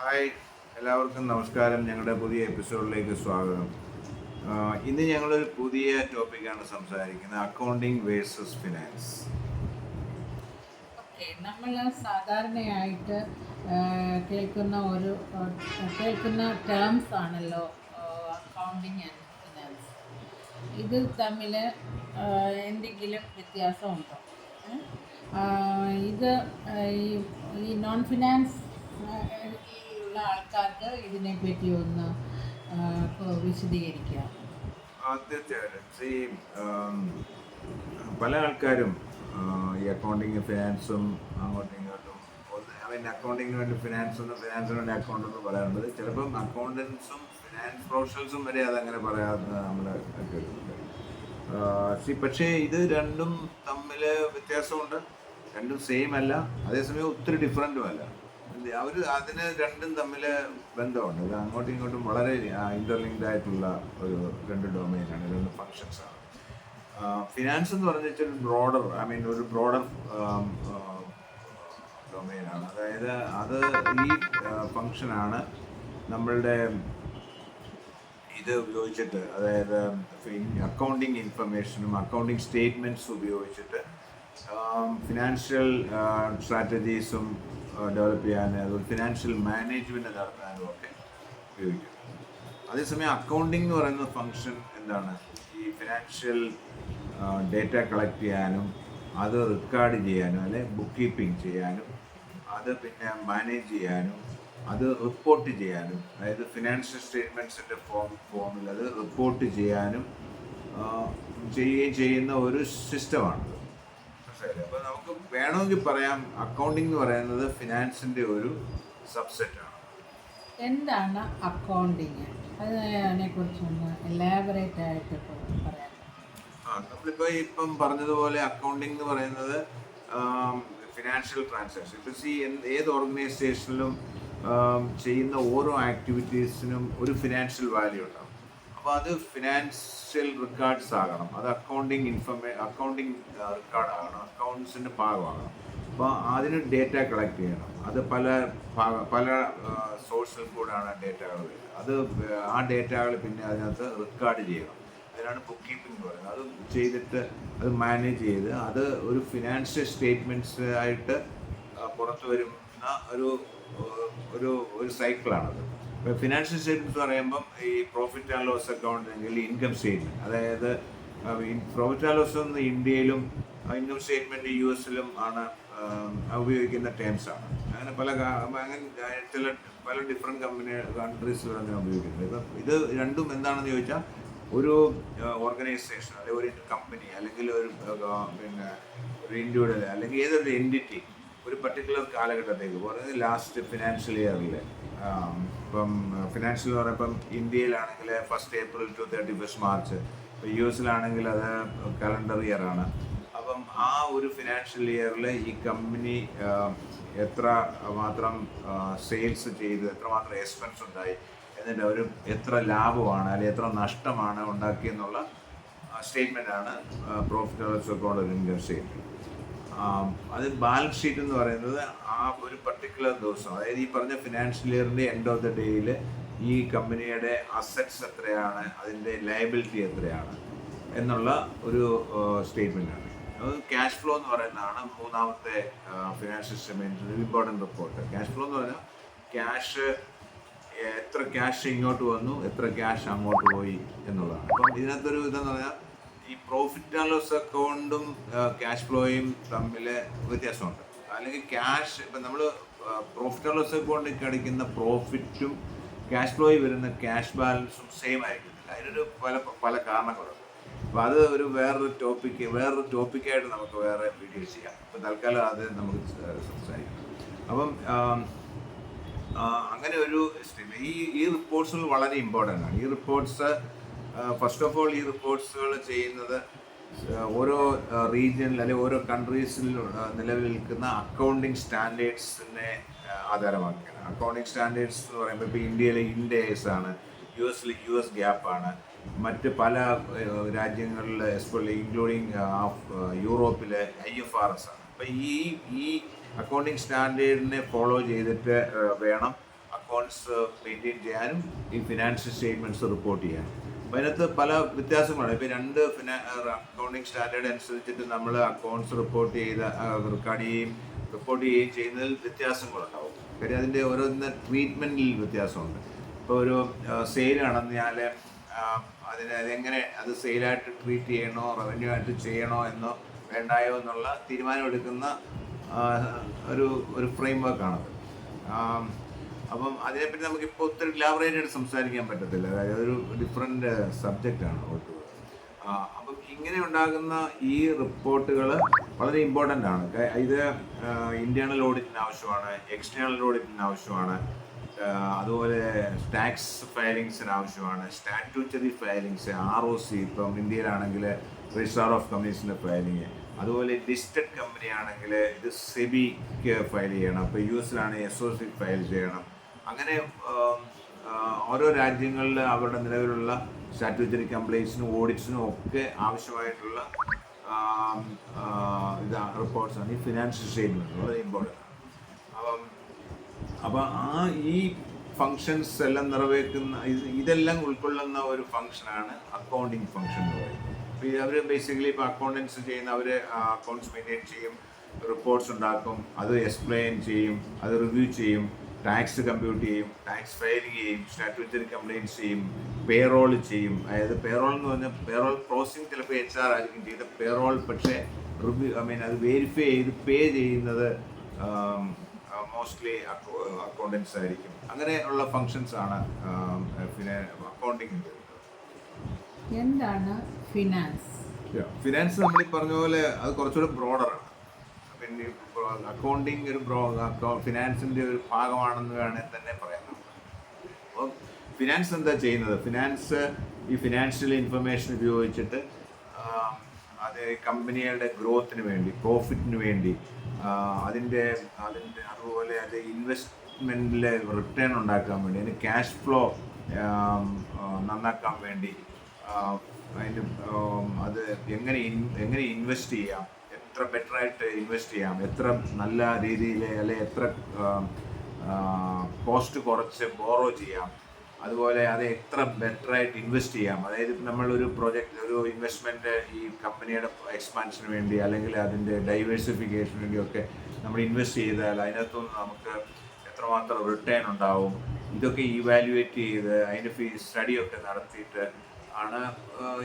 Hi എല്ലാവർക്കും നമസ്കാരം. ഞങ്ങളുടെ പുതിയ എപ്പിസോഡിലേക്ക് സ്വാഗതം. ഇന്ന് ഞങ്ങളൊരു പുതിയ ടോപ്പിക്കാണ് സംസാരിക്കുന്നത്. Accounting versus finance. നമ്മൾ സാധാരണയായിട്ട് കേൾക്കുന്ന ഒരു കേൾക്കുന്ന ടേംസ് ആണല്ലോ അക്കൗണ്ടിങ് ആൻഡ് ഫിനാൻസ് ഇത് തമ്മിൽ എന്തെങ്കിലും വ്യത്യാസമുണ്ടോ? ഇത് ഈ നോൺ ഫിനാൻസ് ഉള്ള ആൾക്കാർക്ക് ഇതിനെപ്പറ്റി ഒന്ന് വിശദീകരിക്കാം. ആദ്യത്തെ പല ആൾക്കാരും ഈ അക്കൗണ്ടിങ് ഫിനാൻസും അങ്ങോട്ടും ഇങ്ങോട്ടും മീൻ അക്കൗണ്ടിങ്ങിന് വേണ്ടി ഫിനാൻസ് എന്നും ഫിനാൻസിന് വേണ്ടി അക്കൗണ്ട് എന്ന് പറയാറുണ്ട്. ചിലപ്പം അക്കൗണ്ടൻസും ഫിനാൻസ് പ്രൊഫഷണൽസും വരെ അതങ്ങനെ പറയാതെ നമ്മൾ കേട്ടിട്ടുണ്ട് സി പക്ഷേ ഇത് രണ്ടും തമ്മിൽ വ്യത്യാസമുണ്ട്. രണ്ടും സെയിം അല്ല. അതേസമയം ഒത്തിരി ഡിഫറന്റും അല്ല. അവർ അതിന് രണ്ടും തമ്മിൽ ബന്ധമുണ്ട്. ഇത് അങ്ങോട്ടും ഇങ്ങോട്ടും വളരെ ഇന്റർലിങ്ക്ഡ് ആയിട്ടുള്ള ഒരു രണ്ട് ഡൊമൈനാണ് രണ്ട് ഫങ്ഷൻസ് ആണ്. ഫിനാൻസ് എന്ന് പറഞ്ഞ വെച്ചാൽ ബ്രോഡർ ഐ മീൻ ഒരു ബ്രോഡർ ഡൊമൈനാണ് അതായത് അത് ഈ ഫങ്ഷനാണ് നമ്മളുടെ ഇത് ഉപയോഗിച്ചിട്ട് അതായത് അക്കൗണ്ടിങ് ഇൻഫർമേഷനും അക്കൗണ്ടിങ് സ്റ്റേറ്റ്മെന്റ്സും ഉപയോഗിച്ചിട്ട് ഫിനാൻഷ്യൽ സ്ട്രാറ്റജീസും ഡെവലപ്പ് ചെയ്യാൻ അതുപോലെ ഫിനാൻഷ്യൽ മാനേജ്മെന്റ് നടത്താനും ഒക്കെ ഉപയോഗിക്കും. അതേസമയം അക്കൗണ്ടിങ് എന്ന് പറയുന്ന ഫങ്ഷൻ എന്താണ്? ഈ ഫിനാൻഷ്യൽ ഡേറ്റ കളക്ട് ചെയ്യാനും അത് റെക്കോർഡ് ചെയ്യാനും അല്ലെ ബുക്ക് കീപ്പിംഗ് ചെയ്യാനും അത് പിന്നെ മാനേജ് ചെയ്യാനും അത് റിപ്പോർട്ട് ചെയ്യാനും അതായത് ഫിനാൻഷ്യൽ സ്റ്റേറ്റ്മെന്റ്സിന്റെ ഫോം ഫോമിൽ അത് റിപ്പോർട്ട് ചെയ്യാനും ചെയ്യുകയും ചെയ്യുന്ന ഒരു സിസ്റ്റമാണ് മനസ്സിലായില്ലേ? അപ്പോൾ നമുക്ക് വേണമെങ്കിൽ പറയാം അക്കൗണ്ടിംഗ് എന്ന് പറയുന്നത് ഫിനാൻസിന്റെ ഒരു സബ്സെറ്റ് ആണ്. എന്താണ് അക്കൗണ്ടിങ് അതിനെ കുറിച്ചൊന്ന് എലാബറേറ്റ് ആയിട്ട് പറയാം. ആ നമ്മളിപ്പോൾ ഇപ്പം പറഞ്ഞതുപോലെ അക്കൗണ്ടിംഗ് എന്ന് പറയുന്നത് ഫിനാൻഷ്യൽ ട്രാൻസാക്ഷൻ ഇപ്പം സി ഏത് ഓർഗനൈസേഷനിലും ചെയ്യുന്ന ഓരോ ആക്ടിവിറ്റീസിനും ഒരു ഫിനാൻഷ്യൽ വാല്യൂ ഉണ്ടാവും. അപ്പോൾ അത് ഫിനാൻഷ്യൽ റെക്കോർഡ്സ് ആകണം. അത് അക്കൗണ്ടിങ് ഇൻഫർമേ അക്കൗണ്ടിങ് റെക്കോർഡ് ആകണം. അക്കൗണ്ട്സിന്റെ ഭാഗമാകണം. അപ്പോൾ അതിന് ഡേറ്റ കളക്ട് ചെയ്യണം. അത് പല പല സോഴ്സിൽ കൂടാണ് ഡേറ്റകൾ വരുന്നത് അത് ആ ഡേറ്റകൾ പിന്നെ അതിനകത്ത് റെക്കോർഡ് ചെയ്യണം. അതിനാണ് ബുക്ക് കീപ്പിംഗ് എന്ന് പറയുന്നത്. അത് ചെയ്തിട്ട് അത് മാനേജ് ചെയ്ത് അത് ഒരു ഫിനാൻഷ്യൽ സ്റ്റേറ്റ്മെന്റ്സ് ആയിട്ട് പുറത്തു വരുന്ന ഒരു ഒരു ഒരു സൈക്കിളാണത് ഫിനാൻഷ്യൽ സ്റ്റേറ്റ്മെന്റ് പറയുമ്പം ഈ പ്രോഫിറ്റ് ആൻഡ് ലോസ് അക്കൗണ്ട് അല്ലെങ്കിൽ ഇൻകം സ്റ്റേറ്റ്മെന്റ് അതായത് പ്രോഫിറ്റ് ആൻഡ് ലോസ് എന്ന് ഇന്ത്യയിലും ഇൻകം സ്റ്റേറ്റ്മെന്റ് യു എസിലും ആണ് ഉപയോഗിക്കുന്ന ടേംസ് ആണ്. അങ്ങനെ പല അങ്ങനെ ചില പല ഡിഫറെന്റ് കമ്പനി കൺട്രീസിലും അങ്ങനെ ഉപയോഗിക്കുന്നത്. ഇപ്പം ഇത് രണ്ടും എന്താണെന്ന് ചോദിച്ചാൽ ഒരു ഓർഗനൈസേഷൻ അല്ലെങ്കിൽ ഒരു കമ്പനി അല്ലെങ്കിൽ ഒരു പിന്നെ ഒരു ഇൻഡിവിജ്വൽ അല്ലെങ്കിൽ ഏതൊരു എന്റിറ്റി ഒരു പർട്ടിക്കുലർ കാലഘട്ടത്തേക്ക് പറയുന്നത് ലാസ്റ്റ് ഫിനാൻഷ്യൽ ഇയറിൽ ഇപ്പം ഫിനാൻഷ്യൽ എന്ന് പറയുമ്പം ഇന്ത്യയിലാണെങ്കിൽ first April to thirty first March ഇപ്പോൾ യു എസിലാണെങ്കിൽ അത് കലണ്ടർ ഇയർ ആണ്. അപ്പം ആ ഒരു ഫിനാൻഷ്യൽ ഇയറിൽ ഈ കമ്പനി എത്ര മാത്രം സെയിൽസ് ചെയ്തു എത്രമാത്രം എക്സ്പെൻസ് ഉണ്ടായി എന്നിട്ട് അവർ എത്ര ലാഭമാണ് അല്ലെങ്കിൽ എത്ര നഷ്ടമാണ് ഉണ്ടാക്കിയെന്നുള്ള ആണ് profit loss account income statement അത് ബാലൻസ് ഷീറ്റ് എന്ന് പറയുന്നത് ആ ഒരു പർട്ടിക്കുലർ ദിവസം. അതായത് ഈ പറഞ്ഞ ഫിനാൻഷ്യൽ ഇയറിന്റെ എൻഡ് ഓഫ് ദ ഡേയിൽ ഈ കമ്പനിയുടെ അസറ്റ്സ് എത്രയാണ് അതിന്റെ ലയബിലിറ്റി എത്രയാണ് എന്നുള്ള ഒരു സ്റ്റേറ്റ്മെന്റ് ആണ്. അത് ക്യാഷ് ഫ്ലോ എന്ന് പറയുന്നതാണ് മൂന്നാമത്തെ financial statement important report cash flow എന്ന് പറഞ്ഞാൽ ക്യാഷ് എത്ര ക്യാഷ് ഇങ്ങോട്ട് വന്നു എത്ര ക്യാഷ് അങ്ങോട്ട് പോയി എന്നുള്ളതാണ്. അപ്പം ഇതിനകത്തൊരു ഇതെന്ന് പറഞ്ഞാൽ ഈ പ്രോഫിറ്റ് ആൻഡ് ലോസ് അക്കൗണ്ടും ക്യാഷ് ഫ്ലോയും തമ്മിൽ വ്യത്യാസമുണ്ട്. അല്ലെങ്കിൽ ക്യാഷ് ഇപ്പം നമ്മൾ പ്രോഫിറ്റ് ആൻഡ് ലോസ് അക്കൗണ്ടിൽ അടിക്കുന്ന പ്രോഫിറ്റും ക്യാഷ് ഫ്ലോയിൽ വരുന്ന ക്യാഷ് ബാലൻസും സെയിം ആയിരിക്കത്തില്ല. അതിനൊരു പല പല കാരണങ്ങളുണ്ട്. അപ്പോൾ അത് ഒരു വേറൊരു ടോപ്പിക്ക് വേറൊരു ടോപ്പിക്കായിട്ട് നമുക്ക് വേറെ വീഡിയോ ചെയ്യാം. അപ്പോൾ തൽക്കാലം അത് നമുക്ക് സംസാരിക്കാം. അപ്പം അങ്ങനെ ഒരു ഈ ഈ റിപ്പോർട്ട്സുകൾ വളരെ ഇമ്പോർട്ടന്റ് ആണ്. ഈ റിപ്പോർട്ട്സ് ഫസ്റ്റ് ഓഫ് ഓൾ ഈ റിപ്പോർട്ട്സുകൾ ചെയ്യുന്നത് ഓരോ റീജിയനിൽ അല്ലെങ്കിൽ ഓരോ കൺട്രീസിൽ നിലവിൽ നിൽക്കുന്ന അക്കൗണ്ടിങ് സ്റ്റാൻഡേർഡ്സിനെ ആധാരമാക്കിയാണ്. അക്കൗണ്ടിങ് സ്റ്റാൻഡേർഡ്സ് എന്ന് പറയുമ്പോൾ ഇപ്പോൾ ഇന്ത്യയിലെ ഇൻഡേസ് ആണ് യു എസിൽ യു എസ് ഗ്യാപ്പ് ആണ്. മറ്റ് പല രാജ്യങ്ങളിലെ എസ്പെഷ്യലി ഇൻക്ലൂഡിങ് യൂറോപ്പിലെ ഐ എഫ് ആർ എസ് ആണ്. അപ്പം ഈ ഈ അക്കൗണ്ടിങ് സ്റ്റാൻഡേർഡിനെ ഫോളോ ചെയ്തിട്ട് വേണം അക്കൗണ്ട്സ് മെയിന്റെയിൻ ചെയ്യാനും ഈ ഫിനാൻഷ്യൽ സ്റ്റേറ്റ്മെന്റ്സ് റിപ്പോർട്ട് ചെയ്യാനും. അതിനകത്ത് പല വ്യത്യാസങ്ങളാണ് ഇപ്പോൾ രണ്ട് ഫിനാ അക്കൗണ്ടിങ് സ്റ്റാൻഡേർഡ് അനുസരിച്ചിട്ട് നമ്മൾ അക്കൗണ്ട്സ് റിപ്പോർട്ട് ചെയ്ത റെക്കോർഡ് ചെയ്യുകയും റിപ്പോർട്ട് ചെയ്യുകയും ചെയ്യുന്നതിൽ വ്യത്യാസങ്ങളുണ്ടാവും. കാര്യം അതിന്റെ ഓരോന്ന് ട്രീറ്റ്മെന്റിൽ വ്യത്യാസമുണ്ട്. ഇപ്പോൾ ഒരു സെയിൽ ആണെന്നാൽ അതിനെ അതെങ്ങനെ അത് സെയിലായിട്ട് ട്രീറ്റ് ചെയ്യണോ റവന്യൂ ആയിട്ട് ചെയ്യണോ എന്നോ വേണ്ടായോ എന്നുള്ള തീരുമാനമെടുക്കുന്ന ഒരു ഒരു ഫ്രെയിം വർക്കാണത് അപ്പം അതിനെപ്പറ്റി നമുക്ക് ഇപ്പോൾ ഒത്തിരി ലാബറേറ്റ് സംസാരിക്കാൻ പറ്റത്തില്ല. അതായത് ഒരു ഡിഫറെന്റ് സബ്ജക്റ്റാണ് ഓട്ടു അപ്പം ഇങ്ങനെ ഉണ്ടാകുന്ന ഈ റിപ്പോർട്ടുകൾ വളരെ ഇമ്പോർട്ടന്റ് ആണ്. ഇത് ഇന്റേണൽ ഓഡിറ്റിന് ആവശ്യമാണ് എക്സ്റ്റേണൽ ഓഡിറ്റിന് ആവശ്യമാണ് അതുപോലെ ടാക്സ് ഫയലിങ്സിന് ആവശ്യമാണ് statutory filings R O C ഇപ്പം ഇന്ത്യയിലാണെങ്കിൽ രജിസ്ട്രാർ ഓഫ് കമ്പനീസിന്റെ ഫയലിങ് അതുപോലെ ലിസ്റ്റഡ് കമ്പനി ആണെങ്കിൽ ഇത് സെബിക്ക് ഫയൽ ചെയ്യണം. ഇപ്പോൾ യു എസിലാണെങ്കിൽ എസ് ഒ സി ഫയൽ ചെയ്യണം. അങ്ങനെ ഓരോ രാജ്യങ്ങളിൽ അവരുടെ നിലവിലുള്ള സ്റ്റാറ്റ്യൂട്ടറി കംപ്ലൈൻസിനും ഓഡിറ്റ്സിനും ഒക്കെ ആവശ്യമായിട്ടുള്ള ഇതാ റിപ്പോർട്ട്സാണ്. ഈ ഫിനാൻഷ്യൽ സ്റ്റേറ്റ്മെന്റ് വളരെ ഇമ്പോർട്ടന്റ് അപ്പം അപ്പോൾ ആ ഈ ഫങ്ഷൻസ് എല്ലാം നിറവേറ്റുന്ന ഇതെല്ലാം ഉൾക്കൊള്ളുന്ന ഒരു ഫങ്ഷനാണ് അക്കൗണ്ടിങ് ഫങ്ഷൻ എന്ന് പറയുന്നത്. അപ്പോൾ അവർ ബേസിക്കലി ഇപ്പോൾ അക്കൗണ്ടൻസ് ചെയ്യുന്ന അവർ അക്കൗണ്ട്സ് മെയിന്റെയിൻ ചെയ്യും റിപ്പോർട്ട്സ് ഉണ്ടാക്കും അത് എക്സ്പ്ലെയിൻ ചെയ്യും അത് റിവ്യൂ ചെയ്യും ടാക്സ് കമ്പ്യൂട്ട് ചെയ്യും ടാക്സ് ഫയലിംഗ് ചെയ്യും സ്റ്റാറ്റ്യൂട്ടറി കംപ്ലയിൻസ് ചെയ്യും പേറോൾ ചെയ്യും. അതായത് പേറോൾ എന്ന് പറഞ്ഞാൽ പേറോൾ പ്രോസസ്സിംഗ് ചിലപ്പോൾ എച്ച് ആർ ആയിരിക്കും ചെയ്ത് പേറോൾ പക്ഷേ റിവ്യൂ ഐ മീൻ അത് വെരിഫൈ ചെയ്ത് പേ ചെയ്യുന്നത് മോസ്റ്റ്ലി അക്കൗണ്ടൻസ് ആയിരിക്കും. അങ്ങനെ ഉള്ള ഫങ്ഷൻസ് ആണ് പിന്നെ അക്കൗണ്ടിങ് എന്താണ് ഫിനാൻസ് ഫിനാൻസ് നമ്മൾ ഈ പറഞ്ഞ പോലെ അത് കുറച്ചുകൂടെ ബ്രോഡറാണ് പിന്നെ അക്കൗണ്ടിങ് ഒരു ബ്രോ ഫിനാൻസിന്റെ ഒരു ഭാഗമാണെന്ന് വേണമെങ്കിൽ തന്നെ പറയാം. അപ്പം ഫിനാൻസ് എന്താ ചെയ്യുന്നത്? ഫിനാൻസ് ഈ ഫിനാൻഷ്യൽ ഇൻഫർമേഷൻ ഉപയോഗിച്ചിട്ട് അത് കമ്പനികളുടെ ഗ്രോത്തിന് വേണ്ടി പ്രോഫിറ്റിന് വേണ്ടി അതിന്റെ അതിന്റെ അതുപോലെ അത് ഇൻവെസ്റ്റ്മെന്റിൽ റിട്ടേൺ ഉണ്ടാക്കാൻ വേണ്ടി അതിന് ക്യാഷ് ഫ്ലോ നന്നാക്കാൻ വേണ്ടി അതിന്റെ അത് എങ്ങനെ എങ്ങനെ ഇൻവെസ്റ്റ് ചെയ്യാം എത്ര ബെറ്റർ ആയിട്ട് ഇൻവെസ്റ്റ് ചെയ്യാം? എത്ര നല്ല രീതിയിൽ അല്ലെ എത്ര കോസ്റ്റ് കുറച്ച് ബോറോ ചെയ്യാം? അതുപോലെ അത് എത്ര ബെറ്റർ ആയിട്ട് ഇൻവെസ്റ്റ് ചെയ്യാം? അതായത് നമ്മൾ ഒരു പ്രോജക്റ്റ് ഒരു ഇൻവെസ്റ്റ്മെന്റ് ഈ കമ്പനിയുടെ എക്സ്പാൻഷന് വേണ്ടി അല്ലെങ്കിൽ അതിന്റെ ഡൈവേഴ്സിഫിക്കേഷന് വേണ്ടിയൊക്കെ നമ്മൾ ഇൻവെസ്റ്റ് ചെയ്താൽ അതിനകത്തുനിന്ന് നമുക്ക് എത്രമാത്രം റിട്ടേൺ ഉണ്ടാവും? ഇതൊക്കെ ഇവാലുവേറ്റ് ചെയ്ത് അതിന്റെ ഫീ സ്റ്റഡിയൊക്കെ നടത്തിയിട്ട് ആണ്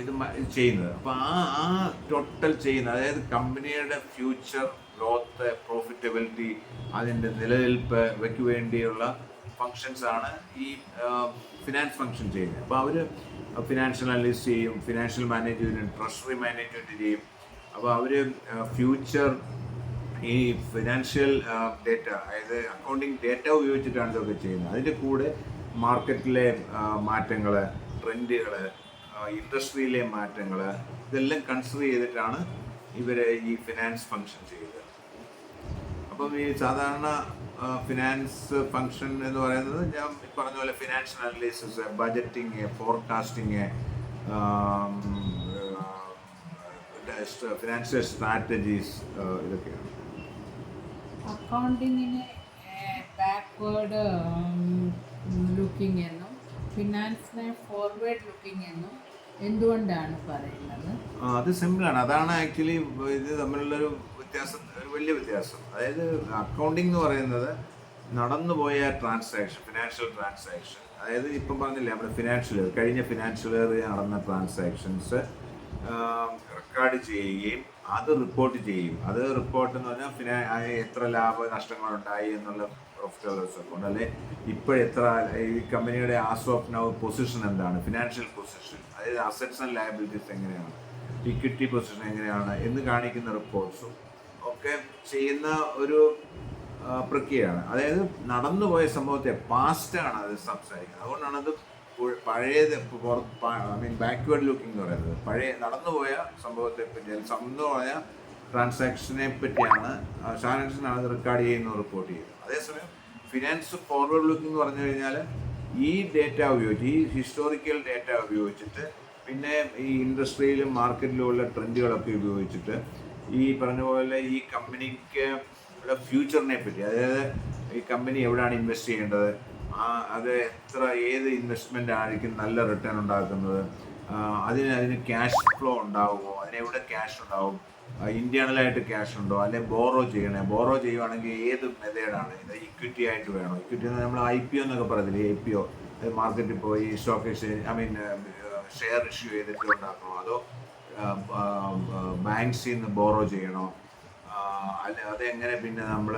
ഇത് ചെയ്യുന്നത്. അപ്പോൾ ആ ആ ടോട്ടൽ ചെയ്യുന്ന അതായത് കമ്പനിയുടെ ഫ്യൂച്ചർ ഗ്രോത്ത് പ്രോഫിറ്റബിലിറ്റി അതിന്റെ നിലനിൽപ്പ് ഇവയ്ക്ക് വേണ്ടിയുള്ള ഫങ്ഷൻസ് ആണ് ഈ ഫിനാൻസ് ഫങ്ഷൻ ചെയ്യുന്നത്. അപ്പോൾ അവർ ഫിനാൻഷ്യൽ അനലിസ്റ്റ് ചെയ്യും ഫിനാൻഷ്യൽ മാനേജ്മെന്റ് ട്രഷറി മാനേജ്മെന്റ് ചെയ്യും. അപ്പോൾ അവർ ഫ്യൂച്ചർ ഈ ഫിനാൻഷ്യൽ ഡേറ്റ അതായത് അക്കൗണ്ടിങ് ഡേറ്റ ഉപയോഗിച്ചിട്ടാണ് ഇതൊക്കെ ചെയ്യുന്നത്. അതിന്റെ കൂടെ മാർക്കറ്റിലെ മാറ്റങ്ങൾ ട്രെൻഡുകൾ ഇൻഡസ്ട്രിയിലെ മാറ്റങ്ങൾ ഇതെല്ലാം കൺസിഡർ ചെയ്തിട്ടാണ് ഇവർ ഈ ഫിനാൻസ് ഫംഗ്ഷൻ ചെയ്തത്. അപ്പം ഈ സാധാരണ ഫിനാൻസ് ഫംഗ്ഷൻ എന്ന് പറയുന്നത് ഞാൻ പറഞ്ഞ പോലെ financial analysis budgeting forecasting financial strategies ഇതൊക്കെയാണ്. അക്കൗണ്ടിങ്ങിന് ബാക്ക്വേർഡ് ലുക്കിംഗ് എന്നും ഫിനാൻസിനെ ഫോർവേഡ് ലുക്കിംഗ് എന്നും എന്തുകൊണ്ടാണ് പറയുന്നത്? അത് സിമ്പിളാണ് അതാണ് ആക്ച്വലി ഇത് തമ്മിലുള്ളൊരു വ്യത്യാസം ഒരു വലിയ വ്യത്യാസം. അതായത് അക്കൗണ്ടിംഗ് എന്ന് പറയുന്നത് നടന്നുപോയ ട്രാൻസാക്ഷൻ ഫിനാൻഷ്യൽ ട്രാൻസാക്ഷൻ അതായത് ഇപ്പം പറഞ്ഞില്ലേ നമ്മുടെ ഫിനാൻഷ്യൽ ഇയർ കഴിഞ്ഞ ഫിനാൻഷ്യൽ ഇയർ നടന്ന ട്രാൻസാക്ഷൻസ് റെക്കോർഡ് ചെയ്യുകയും അത് റിപ്പോർട്ട് ചെയ്യും. അത് റിപ്പോർട്ട് എന്ന് പറഞ്ഞാൽ ഫിനാ എത്ര ലാഭ നഷ്ടങ്ങളുണ്ടായി എന്നുള്ള പ്രോഫിറ്റ് ആൻഡ് ലോസ് അക്കൗണ്ട് അല്ലെ? ഇപ്പോഴെത്ര ഈ കമ്പനിയുടെ ആസ് ഓഫ് നൗ പൊസിഷൻ എന്താണ്? ഫിനാൻഷ്യൽ പൊസിഷൻ അതായത് അസറ്റ്സ് ആൻഡ് ലയബിലിറ്റീസ് എങ്ങനെയാണ്? ഇക്വിറ്റി പൊസിഷൻ എങ്ങനെയാണ്? എന്ന് കാണിക്കുന്ന റിപ്പോർട്ട്സും ഒക്കെ ചെയ്യുന്ന ഒരു പ്രക്രിയയാണ്. അതായത് നടന്നുപോയ സംഭവത്തെ പാസ്റ്റാണ് അത് സംസാരിക്കുന്നത്. അതുകൊണ്ടാണ് അത് പഴയത് ഐ മീൻ ബാക്ക്വേർഡ് ലുക്കിംഗ് എന്ന് പറയുന്നത്. പഴയ നടന്നുപോയ സംഭവത്തെ പറ്റി പറഞ്ഞ ട്രാൻസാക്ഷനെ പറ്റിയാണ് ഷാനൻസിനാണ് അത് റെക്കോർഡ് ചെയ്യുന്നത് റിപ്പോർട്ട് ചെയ്യുന്നത്. അതേസമയം ഫിനാൻസ് ഫോർവേഡ് ലുക്ക് എന്ന് പറഞ്ഞു കഴിഞ്ഞാൽ ഈ ഡേറ്റ ഉപയോഗിച്ച് ഈ ഹിസ്റ്റോറിക്കൽ ഡേറ്റ ഉപയോഗിച്ചിട്ട് പിന്നെ ഈ ഇൻഡസ്ട്രിയിലും മാർക്കറ്റിലും ഉള്ള ട്രെൻഡുകളൊക്കെ ഉപയോഗിച്ചിട്ട് ഈ പറഞ്ഞ പോലെ ഈ കമ്പനിക്ക് ഉള്ള ഫ്യൂച്ചറിനെ പറ്റി അതായത് ഈ കമ്പനി എവിടെയാണ് ഇൻവെസ്റ്റ് ചെയ്യേണ്ടത്? ആ അത് എത്ര ഏത് ഇൻവെസ്റ്റ്മെന്റ് ആയിരിക്കും നല്ല റിട്ടേൺ ഉണ്ടാക്കുന്നത്? അതിന് അതിന് ക്യാഷ് ഫ്ലോ ഉണ്ടാവുമോ? അതിന് എവിടെ ക്യാഷ് ഉണ്ടാവും? ഇന്റേണലായിട്ട് ക്യാഷ് ഉണ്ടോ? അല്ലെങ്കിൽ ബോറോ ചെയ്യണേ? ബോറോ ചെയ്യുവാണെങ്കിൽ ഏത് മെത്തേഡാണ് ഇത് ഇക്വിറ്റി ആയിട്ട് വേണോ? ഇക്വിറ്റി നമ്മൾ ഐ പി ഒ എന്നൊക്കെ പറയത്തില്ലേ? ഐ പി ഒ മാർക്കറ്റിൽ പോയി stock exchange I mean share issue ചെയ്തിട്ട് ഉണ്ടാക്കണോ? അതോ ബാങ്ക്സിൽ നിന്ന് ബോറോ ചെയ്യണോ? അല്ല അതെങ്ങനെ പിന്നെ നമ്മൾ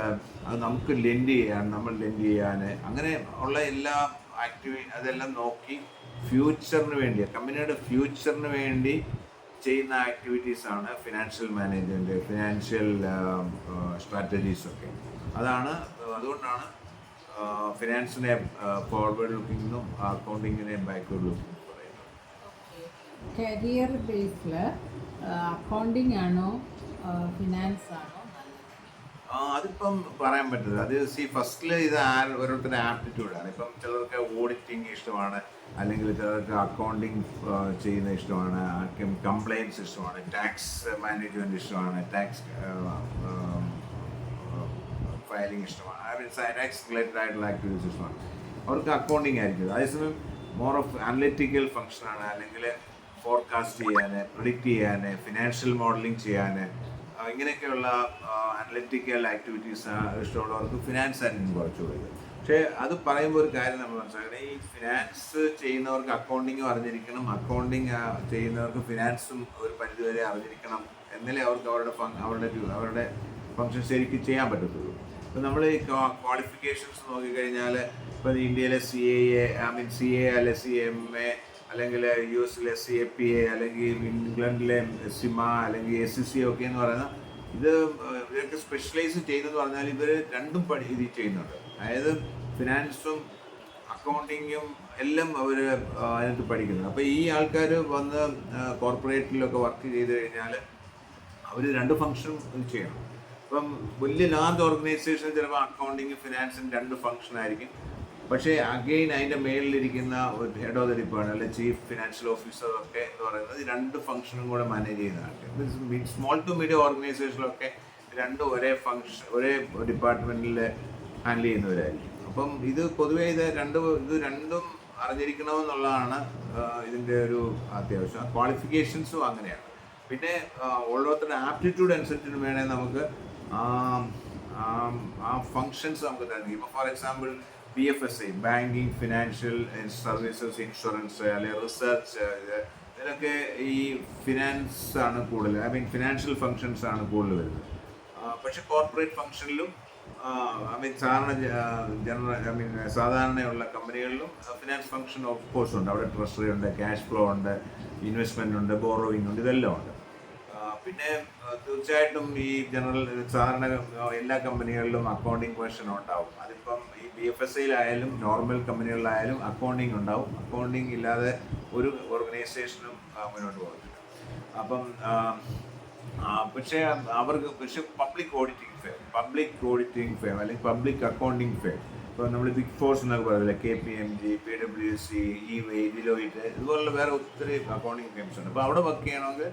അത് നമുക്ക് ലെൻഡ് ചെയ്യാൻ നമ്മൾ ലെൻഡ് ചെയ്യാൻ അങ്ങനെ ഉള്ള എല്ലാ ആക്ടിവി അതെല്ലാം നോക്കി ഫ്യൂച്ചറിന് വേണ്ടി കമ്പനിയുടെ ഫ്യൂച്ചറിന് വേണ്ടി ചെയ്യുന്ന ആക്ടിവിറ്റീസ് ആണ് ഫിനാൻഷ്യൽ മാനേജ്മെന്റ് ഫിനാൻഷ്യൽ സ്ട്രാറ്റജീസ് ഒക്കെ. അതാണ് അതുകൊണ്ടാണ് ഫിനാൻസിനെ ഫോർവേഡ് ലുക്കിങ്ങും അക്കൗണ്ടിങ്ങിനെ ബാക്ക്വേർഡ് ലുക്കിംഗ് പറയുന്നത്. കരിയർ ബേസിൽ അക്കൗണ്ടിങ് ആണോ ഫിനാൻസ് ആണോ നല്ലത് ആ, അതിപ്പം പറയാൻ പറ്റില്ല അത് സി ഫസ്റ്റിൽ ഇത് ആ- ഓരോരുത്തരുടെ ആപ്റ്റിറ്റ്യൂഡാണ്. ഇപ്പം ചിലർക്ക് ഓഡിറ്റിംഗ് ഇഷ്ടമാണ് അല്ലെങ്കിൽ ചിലർക്ക് അക്കൗണ്ടിങ് ചെയ്യുന്ന ഇഷ്ടമാണ് കംപ്ലൈൻസ് ഇഷ്ടമാണ് ടാക്സ് മാനേജ്മെന്റ് ഇഷ്ടമാണ് ടാക്സ് ഫയലിംഗ് ഇഷ്ടമാണ് ഐ മീൻ ടാക്സ് റിലേറ്റഡ് ആയിട്ടുള്ള ആക്ടിവിറ്റീസ് ഇഷ്ടമാണ്. അവർക്ക് അക്കൗണ്ടിങ് ആയിരിക്കും. അതേസമയം മോർ ഓഫ് അനലിറ്റിക്കൽ ഫംഗ്ഷനാണ് അല്ലെങ്കിൽ ഫോർകാസ്റ്റ് ചെയ്യാൻ പ്രിഡിക്റ്റ് ചെയ്യാൻ ഫിനാൻഷ്യൽ മോഡലിംഗ് ചെയ്യാൻ ഇങ്ങനെയൊക്കെയുള്ള അനലറ്റിക്കൽ ആക്ടിവിറ്റീസ് ഇഷ്ടമുള്ളവർക്ക് ഫിനാൻസ് ആയിരിക്കും കുറച്ചുകൂടി. പക്ഷേ അത് പറയുമ്പോൾ ഒരു കാര്യം നമ്മൾ മനസ്സിലാക്കണം. ഈ ഫിനാൻസ് ചെയ്യുന്നവർക്ക് അക്കൗണ്ടിങ്ങും അറിഞ്ഞിരിക്കണം. അക്കൗണ്ടിങ് ചെയ്യുന്നവർക്ക് ഫിനാൻസും ഒരു പരിധിവരെ അറിഞ്ഞിരിക്കണം എന്നാലേ അവർക്ക് അവരുടെ അവരുടെ അവരുടെ ഫങ്ഷൻ ശരിക്കും ചെയ്യാൻ പറ്റത്തുള്ളൂ. ഇപ്പം നമ്മൾ ഈ ക്വാളിഫിക്കേഷൻസ് നോക്കിക്കഴിഞ്ഞാൽ ഇപ്പം ഇന്ത്യയിലെ C A A I mean C A അല്ലെ സി എം എ അല്ലെങ്കിൽ യു എസിലെ സി എ പി എ അല്ലെങ്കിൽ ഇംഗ്ലണ്ടിലെ സിമ അല്ലെങ്കിൽ എസ് സി സി ഒക്കെ എന്ന് പറയുന്ന ഇത് ഇവരൊക്കെ സ്പെഷ്യലൈസ് ചെയ്യുന്നതെന്ന് പറഞ്ഞാൽ ഇവർ രണ്ടും പഠി ഇത് ചെയ്യുന്നുണ്ട്. അതായത് ഫിനാൻസും അക്കൗണ്ടിങ്ങും എല്ലാം അവർ അതിനകത്ത് പഠിക്കുന്നുണ്ട്. അപ്പോൾ ഈ ആൾക്കാർ വന്ന് കോർപ്പറേറ്റിലൊക്കെ വർക്ക് ചെയ്ത് കഴിഞ്ഞാൽ അവർ രണ്ട് ഫംഗ്ഷനും ഇത് ചെയ്യണം. ഇപ്പം വലിയ ലാർജ് ഓർഗനൈസേഷൻ ചിലപ്പോൾ അക്കൗണ്ടിങ് ഫിനാൻസും രണ്ട് ഫംഗ്ഷൻ ആയിരിക്കും. പക്ഷേ അഗെയിൻ അതിന്റെ മേളിലിരിക്കുന്ന ഒരു ഹെഡ് ഓഫ് ദ ഡിപ്പാർട്ട്മെന്റ് അല്ലെ ചീഫ് ഫിനാൻഷ്യൽ ഓഫീസർ ഒക്കെ എന്ന് പറയുന്നത് രണ്ട് ഫംഗ്ഷനും കൂടെ മാനേജ് ചെയ്യുന്ന ചെയ്യുന്നതാണ് സ്മോൾ ടു മീഡിയം ഓർഗനൈസേഷനിലൊക്കെ രണ്ട് ഒരേ ഫംഗ്ഷൻ ഒരേ ഡിപ്പാർട്ട്മെന്റിൽ ഹാൻഡിൽ ചെയ്യുന്നവരായിരിക്കും. അപ്പം ഇത് പൊതുവേ ഇത് രണ്ട് ഇത് രണ്ടും അറിഞ്ഞിരിക്കണമെന്നുള്ളതാണ് ഇതിന്റെ ഒരു അത്യാവശ്യം. ക്വാളിഫിക്കേഷൻസും അങ്ങനെയാണ്. പിന്നെ ഓരോരുത്തരുടെ ആപ്റ്റിറ്റ്യൂഡ് അനുസരിച്ചിട്ട് വേണേൽ നമുക്ക് ആ ഫങ്ഷൻസ് നമുക്ക് തന്നെ ഇപ്പോൾ for example B F S I banking financial services insurance അല്ലെങ്കിൽ റിസർച്ച് ഇതിലൊക്കെ ഈ ഫിനാൻസ് ആണ് കൂടുതൽ ഐ മീൻ ഫിനാൻഷ്യൽ ഫങ്ഷൻസ് ആണ് കൂടുതൽ വരുന്നത്. പക്ഷെ കോർപ്പറേറ്റ് ഫംഗ്ഷനിലും ഐ മീൻ സാധാരണ ജനറൽ ഐ മീൻ സാധാരണയുള്ള കമ്പനികളിലും ഫിനാൻസ് ഫംഗ്ഷൻ ഓഫ് കോഴ്സ് ഉണ്ട്. അവിടെ ട്രഷറി ഉണ്ട് ക്യാഷ് ഫ്ലോ ഉണ്ട് ഇൻവെസ്റ്റ്മെന്റ് ഉണ്ട് ബോറോയിങ് ഉണ്ട് ഇതെല്ലാം ഉണ്ട്. പിന്നെ തീർച്ചയായിട്ടും ഈ ജനറൽ സാധാരണ എല്ലാ കമ്പനികളിലും അക്കൗണ്ടിങ് ക്വസ്റ്റൻ ഉണ്ടാവും. അതിപ്പം ഈ ബി എഫ് എസ് ഐയിലായാലും നോർമൽ കമ്പനികളിലായാലും അക്കൗണ്ടിങ് ഉണ്ടാവും. അക്കൗണ്ടിങ് ഇല്ലാതെ ഒരു ഓർഗനൈസേഷനും മുന്നോട്ട് പോകത്തില്ല. അപ്പം പക്ഷേ അവർക്ക് പക്ഷെ public auditing firm public auditing firm അല്ലെങ്കിൽ പബ്ലിക് അക്കൗണ്ടിങ് ഫെയർ ഇപ്പോൾ നമ്മൾ ബിഗ് ഫോഴ്സ് എന്നൊക്കെ പറയുന്നത് K P M G P W C E Y Deloitte ഇതുപോലുള്ള വേറെ ഒത്തിരി അക്കൗണ്ടിങ് ഫേംസ് ഉണ്ട്. അപ്പോൾ അവിടെ വർക്ക് ചെയ്യണമെങ്കിൽ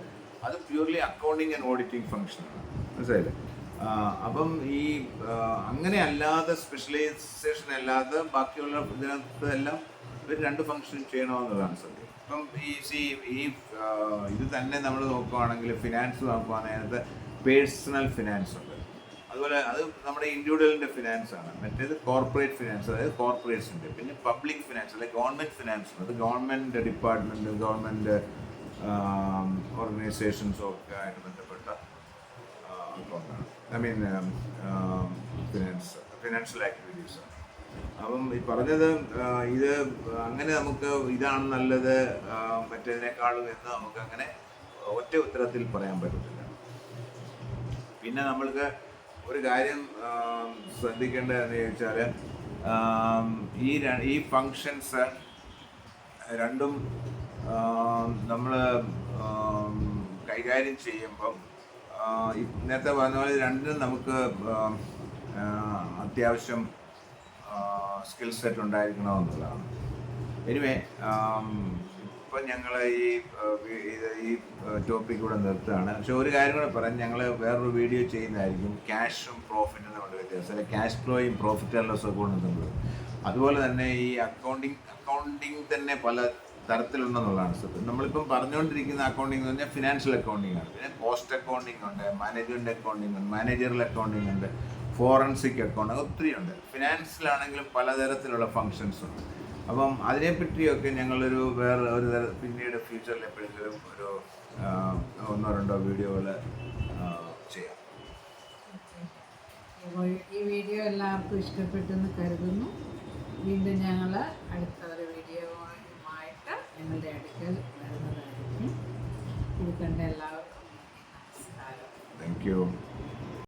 അത് പ്യൂർലി അക്കൗണ്ടിങ് ആൻഡ് ഓഡിറ്റിംഗ് ഫംഗ്ഷനാണ് മനസ്സിലായില്ലേ? അപ്പം ഈ അങ്ങനെ അല്ലാതെ സ്പെഷ്യലൈസേഷൻ അല്ലാതെ ബാക്കിയുള്ള ഇതിനകത്ത് എല്ലാം ഒരു രണ്ട് ഫംഗ്ഷൻ ചെയ്യണമെന്നുള്ളതാണ് സത്യം. ഇപ്പം ഈ സി ഈ ഇത് തന്നെ നമ്മൾ നോക്കുവാണെങ്കിൽ ഫിനാൻസ് നോക്കുവാണെങ്കിൽ അതിനകത്ത് പേഴ്സണൽ ഫിനാൻസ് ഉണ്ട്. അതുപോലെ അത് നമ്മുടെ ഇൻഡിവിജ്വലിന്റെ ഫിനാൻസ് ആണ്. മറ്റേത് കോർപ്പറേറ്റ് ഫിനാൻസ് അതായത് കോർപ്പറേറ്റ്സിന്റെ പിന്നെ പബ്ലിക് ഫിനാൻസ് അല്ലെങ്കിൽ ഗവൺമെന്റ് ഫിനാൻസ് ഉണ്ട്. അത് ഗവൺമെന്റ് ഡിപ്പാർട്ട്മെന്റ് ഗവൺമെന്റ് ഓർഗനൈസേഷൻസും ഒക്കെ ആയിട്ട് ബന്ധപ്പെട്ട അക്കൗണ്ടാണ് I mean finance financial activities അപ്പം ഈ പറഞ്ഞത് ആ, ഇത് അങ്ങനെ നമുക്ക് ഇതാണ് നല്ലത് ആ, മറ്റേതിനേക്കാളും എന്ന് നമുക്ക് അങ്ങനെ ഒറ്റ ഉത്തരത്തിൽ പറയാൻ പറ്റത്തില്ല. പിന്നെ നമ്മൾക്ക് ഒരു കാര്യം ആം, ശ്രദ്ധിക്കേണ്ടതെന്ന് ചോദിച്ചാൽ ഈ ഈ ഫങ്ഷൻസ് രണ്ടും നമ്മൾ കൈകാര്യം ചെയ്യുമ്പം നേരത്തെ പറഞ്ഞ പോലെ രണ്ടിനും നമുക്ക് അത്യാവശ്യം സ്കിൽ സെറ്റ് ഉണ്ടായിരിക്കണമെന്നുള്ളതാണ്. എനിവേ ഇപ്പം ഞങ്ങൾ ഈ ഈ ടോപ്പിക് ഇവിടെ നിർത്തുകയാണ്. പക്ഷെ ഒരു കാര്യം കൂടെ പറയാം. ഞങ്ങൾ വേറൊരു വീഡിയോ ചെയ്യുന്നതായിരിക്കും ക്യാഷും പ്രോഫിറ്റും നമ്മുടെ വ്യത്യാസം. അല്ലെങ്കിൽ ക്യാഷ് ഫ്ലോയും പ്രോഫിറ്റ് ആൻഡ് ലോസ് അതുപോലെ തന്നെ ഈ അക്കൗണ്ടിങ് അക്കൗണ്ടിങ് തന്നെ പല തരത്തിലുണ്ടെന്നുള്ളതാണ് സത്യം. നമ്മളിപ്പം പറഞ്ഞുകൊണ്ടിരിക്കുന്ന അക്കൗണ്ടിങ് എന്ന് പറഞ്ഞാൽ ഫിനാൻഷ്യൽ അക്കൗണ്ടിങ് ആണ്. പിന്നെ കോസ്റ്റ് അക്കൗണ്ടിങ് ഉണ്ട് മാനേജ്മെന്റ് അക്കൗണ്ടിങ് ഉണ്ട് മാനേജറൽ അക്കൗണ്ടിങ് ഉണ്ട് ഫോറൻസിക് അക്കൗണ്ട് ഒത്തിരി ഉണ്ട്. ഫിനാൻസിലാണെങ്കിലും പലതരത്തിലുള്ള ഫങ്ഷൻസ് ഉണ്ട്. അപ്പം അതിനെപ്പറ്റിയൊക്കെ ഞങ്ങളൊരു വേറെ ഒരു തര പിന്നീട് ഫ്യൂച്ചറിൽ എപ്പോഴെങ്കിലും ഒരു ഒന്നോ രണ്ടോ വീഡിയോകൾ ചെയ്യാം. ഈ വീഡിയോ എല്ലാവർക്കും ഇഷ്ടപ്പെട്ടെന്ന് കരുതുന്നു. വീണ്ടും ഞങ്ങൾ അടുത്ത ഞങ്ങളുടെ അടുക്കൽ വരുന്നതായിരിക്കും. കൊടുക്കേണ്ട എല്ലാവർക്കും താങ്ക് യു